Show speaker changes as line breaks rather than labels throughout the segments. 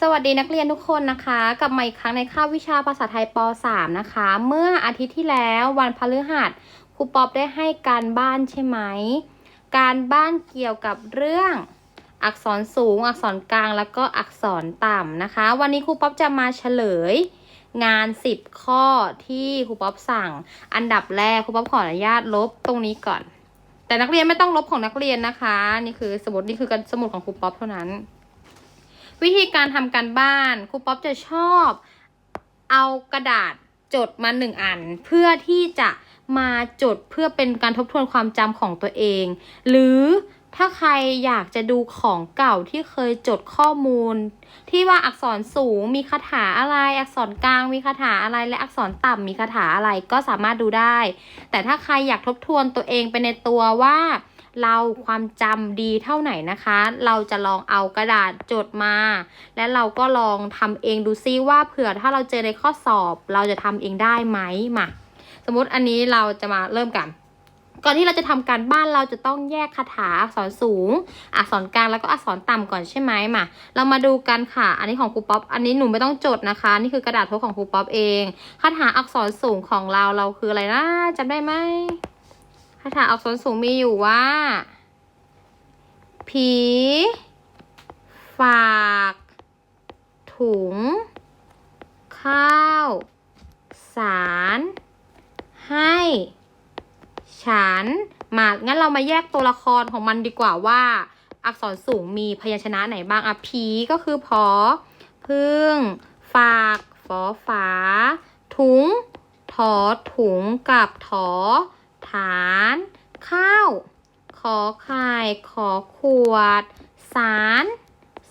สวัสดีนักเรียนทุกคนนะคะ กลับมาอีกครั้งในคาบวิชาภาษาไทยป .3 นะคะ เมื่ออาทิตย์ที่แล้ววันพฤหัสครูป๊อบได้ให้การบ้านใช่ไหม การบ้านเกี่ยวกับเรื่อง อักษรสูง อักษรกลางแล้วก็อักษรต่ำนะคะ วันนี้ครูป๊อบจะมาเฉลย งาน 10 ข้อที่ครูป๊อบสั่ง อันดับแรกครูป๊อบขออนุญาตลบตรงนี้ก่อน แต่นักเรียนไม่ต้องลบของนักเรียนนะคะ นี่คือสมุดนี่คือสมุดของครูป๊อบเท่านั้น วิธีการทำการบ้านครูป๊อบจะชอบเอากระดาษจดมาหนึ่งอัน เพื่อที่จะมาจดเพื่อเป็นการทบทวนความจำของตัวเอง หรือถ้าใครอยากจะดูของเก่าที่เคยจดข้อมูล ที่ว่าอักษรสูงมีคาถาอะไร อักษรกลางมีคาถาอะไรและอักษรต่ำมีคาถาอะไรก็สามารถดูได้ แต่ถ้าใครอยากทบทวนตัวเองไปในตัวว่า เราความจำดีเท่าไหนนะคะ เราจะลองเอากระดาษจดมา และเราก็ลองทำเองดูซิว่าเผื่อถ้าเราเจอในข้อสอบ เราจะทำเองได้ไหมมาสมมติอันนี้เราจะมาเริ่มกัน ก่อนที่เราจะทำการบ้านเราจะต้องแยกคาถาอักษรสูง อักษรกลางแล้วก็อักษรต่ำก่อนใช่ไหมมา เรามาดูกันค่ะ อันนี้ของครูป๊อป อันนี้หนูไม่ต้องจดนะคะ นี่คือกระดาษทบของครูป๊อปเอง คาถาอักษรสูงของเราเราคืออะไรนะจำได้ไหมาถาอักษรสูงมีอยู่ว่า ผี ฝาก ถุง ข้าว สาร ให้ ฉัน มา งั้นเรามาแยกตัวละครของมันดีกว่าว่า อักษรสูงมีพยัญชนะไหนบ้าง อะ ผีก็คือพอ พึ่ง ฝาก ฝอฝา ถุง ถอถุงกับถอ ฐาน ข้าว ขอไข่ขอขวด สาร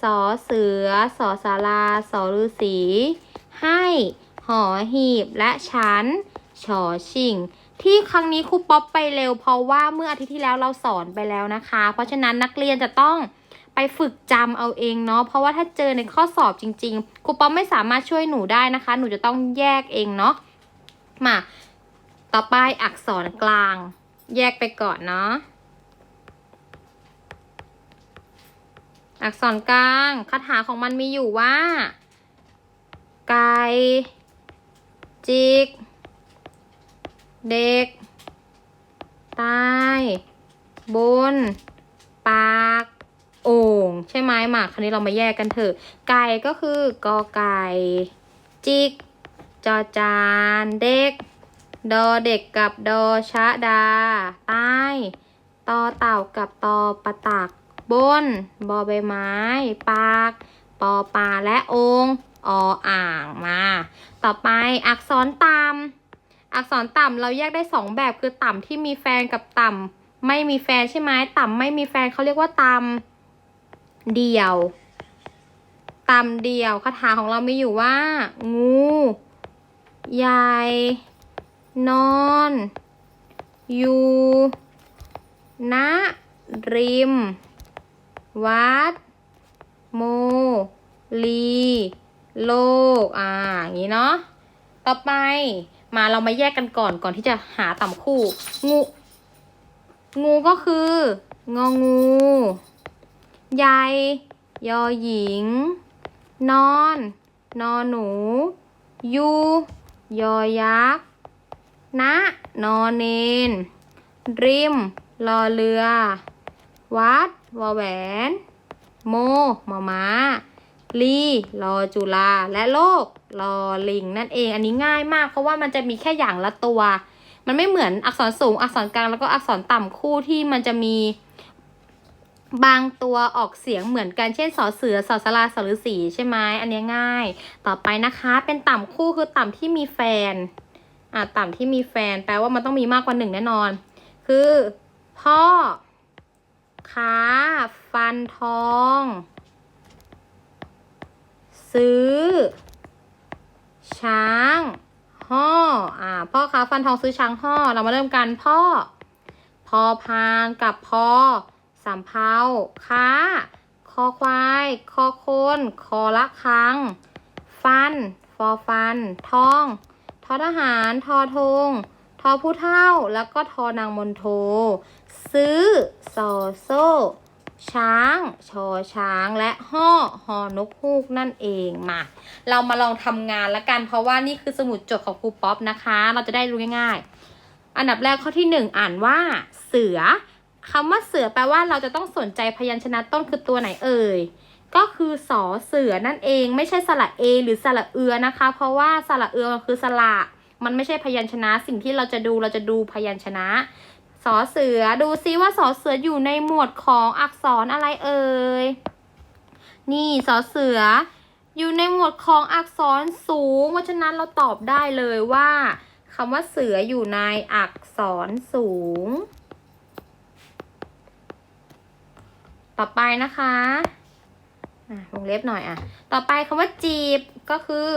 สอเสือสอสาราสอฤาษีให้หอหีบและฉันชอชิง ที่ครั้งนี้ครูป๊อปไปเร็วเพราะว่าเมื่ออาทิตย์ที่แล้วเราสอนไปแล้วนะคะ เพราะฉะนั้นนักเรียนจะต้องไปฝึกจำเอาเองเนาะเพราะว่าถ้าเจอในข้อสอบจริงๆครูป๊อปไม่สามารถช่วยหนูได้นะคะ หนูจะต้องแยกเองเนาะมา ต่อไปอักษรกลาง แยกไปก่อนเนาะ อักษรกลาง คาถาของมันมีอยู่ว่า ไก่ จิก เด็กตายบน ปาก โอ่ง ใช่ไหมหมากคราวนี้เรามาแยกกันเถอะ ไก่ก็คือกอไก่ จิก จอจาน เด็ก ดอเด็กกับดอชะดา ใต้ตอเต่ากับตอปะตัก บน บอใบไม้ ปาก ปอปลาและองออ่างมา ต่อไปอักษรต่ำอักษรต่ำเราแยกได้สองแบบคือต่ำที่มีแฟนกับต่ำไม่มีแฟนใช่ไหมต่ำไม่มีแฟนเขาเรียกว่าต่ำเดี่ยวต่ำเดี่ยวคาถาของเรามีอยู่ว่า งู ใหญ่ นอน อยู่ณริม วัด โม ลี โลก อ่า อย่างนี้เนาะ ต่อไป มาเรามาแยกกันก่อนก่อนที่จะหาต่ำคู่ งู งูก็คือ งองูใหญ่ยอหญิง นอน นอนหนู ยู ยอยักษ์ ณนอเนน ริม รอเรือ วัด วอแหวน โมหมอม้าลีรอจุฬาและโลกรอลิง นั่นเอง อันนี้ง่ายมาก เพราะว่ามันจะมีแค่อย่างละตัว มันไม่เหมือนอักษรสูง อักษรกลาง แล้วก็อักษรต่ำคู่ที่มันจะมี บางตัวออกเสียงเหมือนกัน เช่น สอเสือ สอสลาสอฤาษีใช่ไหม อันนี้ง่าย ต่อไปนะคะ เป็นต่ำคู่คือต่ำที่มีแฟน อ่าต่ำที่มีแฟน แปลว่ามันต้องมีมากกว่าหนึ่งแน่นอน คือ พ่อ ค้า ฟันทอง ซื้อ ช้าง ห่อ อ่า พ่อค้าฟันทองซื้อช้างห่อ เรามาเริ่มกันพ่อ พอพานกับพอสำเภาค้า คอควาย คอคน คอละคัง ฟัน ฟอฟัน ทอง อทหารทอทงทอผู้เท่าแล้วก็ทอนางมนโท ซื้อสอโซ่ช้างชอช้างและห่อหอนกฮูกนั่นเองมา เรามาลองทำงานละกัน เพราะว่านี่คือสมุดจดของครูป๊อปนะคะ เราจะได้รู้ง่าย ๆ อันดับแรกข้อที่หนึ่งอ่านว่า เสือคำว่าเสือแปลว่าเราจะต้องสนใจพยัญชนะต้นคือตัวไหนเอ่ย ก็คือสอเสือนั่นเองไม่ใช่สระเอหรือสระเอือนะคะ เพราะว่าสระเอือมันคือสระมันไม่ใช่พยัญชนะ สิ่งที่เราจะดูเราจะดูพยัญชนะสอเสือดูซิว่าสอเสืออยู่ในหมวดของอักษรอะไรเอ่ยนี่สอเสือ อยู่ในหมวดของอักษรสูง เพราะฉะนั้นเราตอบได้เลยว่าคำว่าเสืออยู่ในอักษรสูง ต่อไปนะคะ อะวงเล็บหน่อยอะ ต่อไปคำว่าจีบก็คือ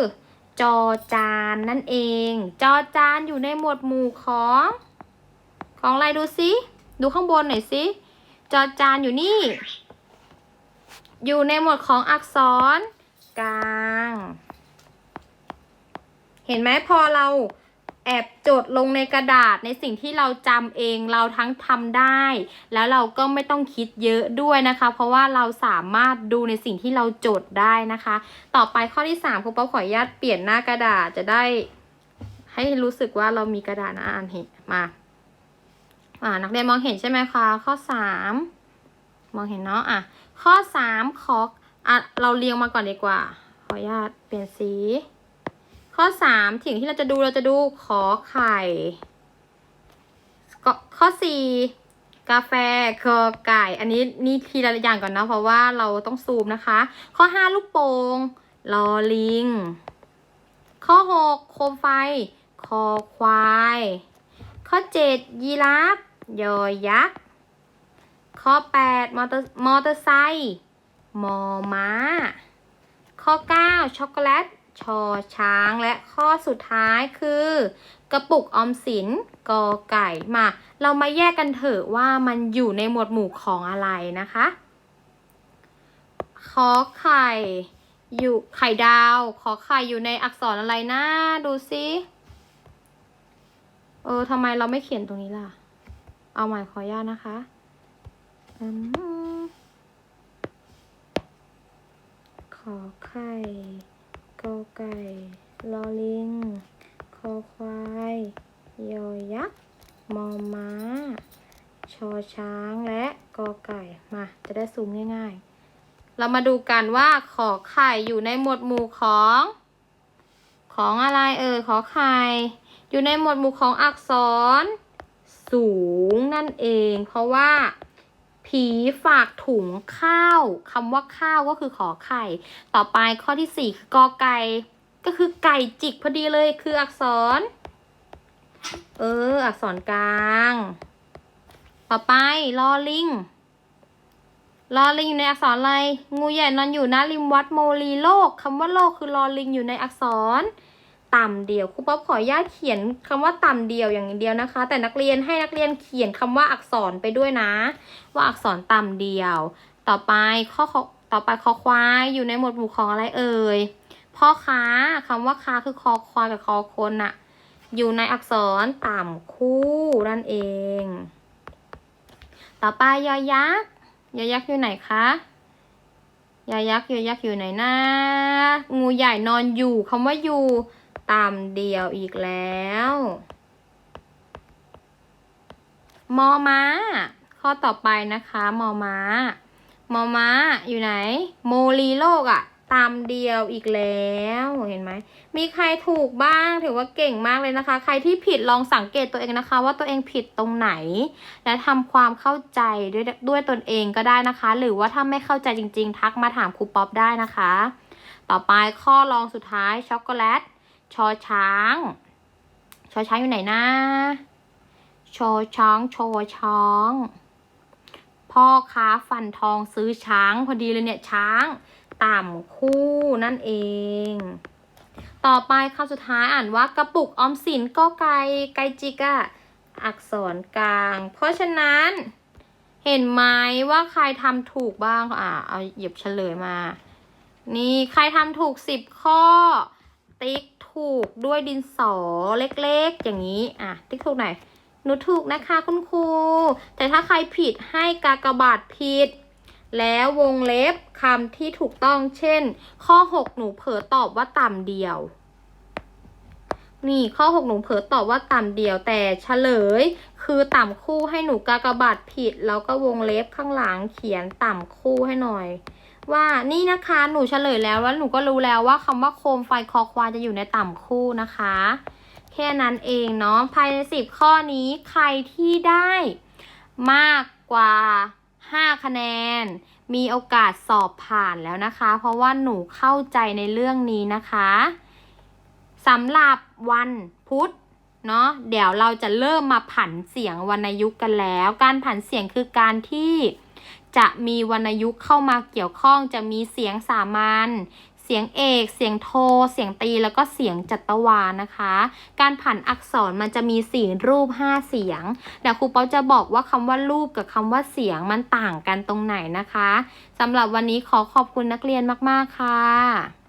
จอจานนั่นเอง จอจานอยู่ในหมวดหมู่ของ ของอะไรดูซิ ดูข้างบนหน่อยซิจอจานอยู่นี่ อยู่ในหมวดของอักษรกลาง เห็นไหมพอเรา แอบจดลงในกระดาษในสิ่งที่เราจำเองเราทั้งทำได้ แล้วเราก็ไม่ต้องคิดเยอะด้วยนะคะ เพราะว่าเราสามารถดูในสิ่งที่เราจดได้นะคะ ต่อไปข้อที่สามครูป๊อปขออนุญาตเปลี่ยนหน้ากระดาษจะได้ ให้รู้สึกว่าเรามีกระดาษนะอ่านเห็นมาอ่านักเรียนมองเห็นใช่ไหมคะ ข้อสามมองเห็นเนาะอะข้อสามขออะเราเรียงมาก่อนดีกว่า ขออนุญาตเปลี่ยนสี ข้อสามสิ่งที่เราจะดูเราจะดูขอไข่ก็ข้อสี่กาแฟคอไก่ อันนี้นี่ทีละอย่างก่อนนะเพราะว่าเราต้องซูมนะคะ ข้อห้าลูกโป่งลอลิง ข้อหกโคมไฟ คอควาย ข้อเจ็ดยีราฟยอยักษ์ ข้อแปดมอเตอร์มอเตอร์ไซค์มอม้า ข้อเก้าช็อกโกแลต ชอช้างและข้อสุดท้ายคือ กระปุกออมสินกอไก่มา เรามาแยกกันเถอะว่ามันอยู่ในหมวดหมู่ของอะไรนะคะขอไข่อยู่ไข่ดาว ขอไข่อยู่ในอักษรอะไรนะ ดูซิเออทำไมเราไม่เขียนตรงนี้ล่ะ เอาใหม่ขออนุญาตนะคะขอไข่ กอไก่ลอลิง คอควาย ยอยักษ์ มอม้า ชอช้าง และกอไก่ มา จะได้ซูมง่าย ๆ เรามาดูกันว่าขอไข่อยู่ในหมวดหมู่ของ ของอะไรเอ่ย ขอไข่ อยู่ในหมวดหมู่ของอักษร สูงนั่นเอง เพราะว่า ผีฝากถุงข้าวคำว่าข้าวก็คือขอไข่ ต่อไปข้อที่สี่คือกอไก่ก็คือไก่จิกพอดีเลยคืออักษร เออ อักษรกลาง ต่อไปลอลิงลอลิงอยู่ในอักษรอะไร งูใหญ่นอนอยู่หน้าริมวัดโมลีโลกคำว่าโลกคือลอลิงอยู่ในอักษร ต่ำเดียวครูป๊อปขออนุญาตเขียนคำว่าต่ำเดียวอย่างเดียวนะคะ แต่นักเรียนให้นักเรียนเขียนคำว่าอักษรไปด้วยนะ ว่าอักษรต่ำเดียว ต่อไปข้อขอต่อไปคอควายอยู่ในหมวดหมู่ของอะไรเอ่ยพ่อค้าคำว่าค้าคือคอควายกับคอคนอะอยู่ในอักษรต่ำคู่นั่นเอง ต่อไปยอยักษ์ยอยักษ์อยู่ไหนคะยอยักษ์ยอยักษ์อยู่ไหนนะงูใหญ่นอนอยู่คำว่าอยู่ ต่ำเดียวอีกแล้ว มอม้า ข้อต่อไปนะคะ มอม้า มอม้าอยู่ไหน โมลีโลกอะตามเดียวอีกแล้วเห็นไหม มีใครถูกบ้างถือว่าเก่งมากเลยนะคะ ใครที่ผิดลองสังเกตตัวเองนะคะ ว่าตัวเองผิดตรงไหน และทำความเข้าใจด้วยด้วยตนเองก็ได้นะคะ หรือว่าถ้าไม่เข้าใจจริง ๆ ทักมาถามครูป๊อปได้นะคะ ต่อไปข้อรองสุดท้ายช็อกโกแลต ชอช้าง ชอช้างอยู่ไหนนะชอช้างชอช้างพ่อค้าฟันทองซื้อช้างพอดีเลยเนี่ยช้าง ต่ำคู่นั่นเอง ต่อไปคำสุดท้ายอ่านว่ากระปุกออมสินก็ไกไกจิกะอักษรกลาง เพราะฉะนั้นเห็นไหมว่าใครทำถูกบ้างอ่าเอาหยิบเฉลยมา นี่ใครทำถูกสิบข้อ ติ๊กถูกด้วยดินสอเล็กๆ อย่างนี้ อะ ติ๊กถูกไหนอยหนูถูกนะคะคุณครู แต่ถ้าใครผิดให้กากบาทผิด แล้ววงเล็บคำที่ถูกต้อง เช่น ข้อ 6 หนูเผลอตอบว่าต่ำเดียว นี่ข้อ 6 หนูเผลอตอบว่าต่ำเดียว แต่เฉลย คือต่ำคู่ให้หนูกากบาทผิด แล้วก็วงเล็บข้างหลังเขียนต่ำคู่ให้หน่อย ว่านี่นะคะหนูเฉลยแล้วแล้วหนูก็รู้แล้วว่าคำว่าโคมไฟคอควายจะอยู่ในต่ำคู่นะคะ แค่นั้นเองเนาะภายในสิบข้อนี้ใครที่ได้มากกว่า 5 คะแนน มีโอกาสสอบผ่านแล้วนะคะ เพราะว่าหนูเข้าใจในเรื่องนี้นะคะสำหรับวันพุธเนาะเดี๋ยวเราจะเริ่มมาผันเสียงวรรณยุกต์กันแล้ว การผันเสียงคือการที่ จะมีวรรณยุกต์เข้ามาเกี่ยวข้องจะมีเสียงสามัญเสียงเอก เสียงโท เสียงตีแล้วก็เสียงจัตวานะคะ การผันอักษรมันจะมีสี่รูปห้าเสียงเดี๋ยวครูเป๊าจะบอกว่าคำว่ารูปกับคำว่าเสียงมันต่างกันตรงไหนนะคะสำหรับวันนี้ขอขอบคุณนักเรียนมาก ๆ ค่ะ